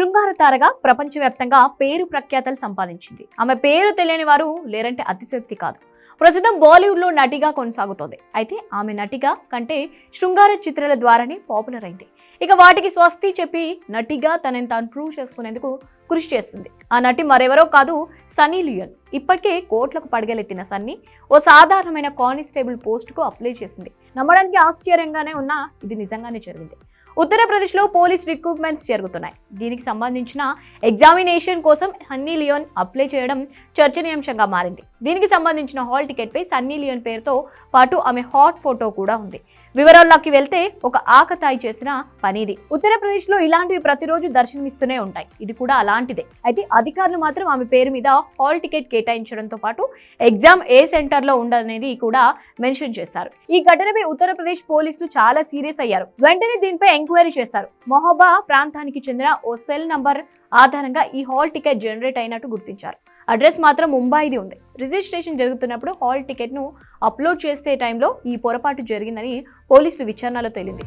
శృంగార తారగా ప్రపంచవ్యాప్తంగా పేరు ప్రఖ్యాతలు సంపాదించింది. ఆమె పేరు తెలియని వారు లేరంటే అతిశయోక్తి కాదు. ప్రస్తుతం బాలీవుడ్లో నటిగా కొనసాగుతోంది. అయితే ఆమె నటిగా కంటే శృంగార చిత్రాల ద్వారానే పాపులర్ అయింది. ఇక వాటికి స్వస్తి చెప్పి నటిగా తనని తాను ప్రూవ్ చేసుకునేందుకు కృషి చేస్తుంది. ఆ నటి మరెవరో కాదు సనీ లియోన్. ఇప్పటికే కోట్లకు పడగలెత్తిన సన్నీ ఓ సాధారణమైన కానిస్టేబుల్ పోస్టుకు అప్లై చేసింది. నమ్మడానికి ఆశ్చర్యంగానే ఉన్నా ఇది నిజంగానే జరిగింది. ఉత్తరప్రదేశ్లో పోలీస్ రిక్రూట్మెంట్స్ జరుగుతున్నాయి. దీనికి సంబంధించిన ఎగ్జామినేషన్ కోసం సన్నీ లియోన్ అప్లై చేయడం చర్చనీయాంశంగా మారింది. దీనికి సంబంధించిన హాల్ టికెట్పై సన్నీ లియోన్ పేరుతో పాటు ఆమె హాట్ ఫోటో కూడా ఉంది. వివరాల్లోకి వెళ్తే ఒక ఆకతాయి చేసిన పనిది. ఉత్తరప్రదేశ్లో ఇలాంటివి ప్రతిరోజు దర్శనమిస్తూనే ఉంటాయి. ఇది కూడా అలాంటిదే. అయితే అధికారులు మాత్రం ఆమె పేరు మీద హాల్ టికెట్ కేటాయించడంతో పాటు ఎగ్జామ్ ఏ సెంటర్లో ఉండదనేది కూడా మెన్షన్ చేశారు. ఈ ఘటనపై ఉత్తరప్రదేశ్ పోలీసులు చాలా సీరియస్ అయ్యారు. వెంటనే దీనిపై ఎంక్వైరీ చేశారు. మొహబా ప్రాంతానికి చెందిన ఓ సెల్ నంబర్ ఆధారంగా ఈ హాల్ టికెట్ జనరేట్ అయినట్టు గుర్తించారు. అడ్రస్ మాత్రం ముంబైది ఉంది. రిజిస్ట్రేషన్ జరుగుతున్నప్పుడు హాల్ టికెట్ను అప్లోడ్ చేసే టైంలో ఈ పొరపాటు జరిగిందని పోలీసులు విచారణలో తేలింది.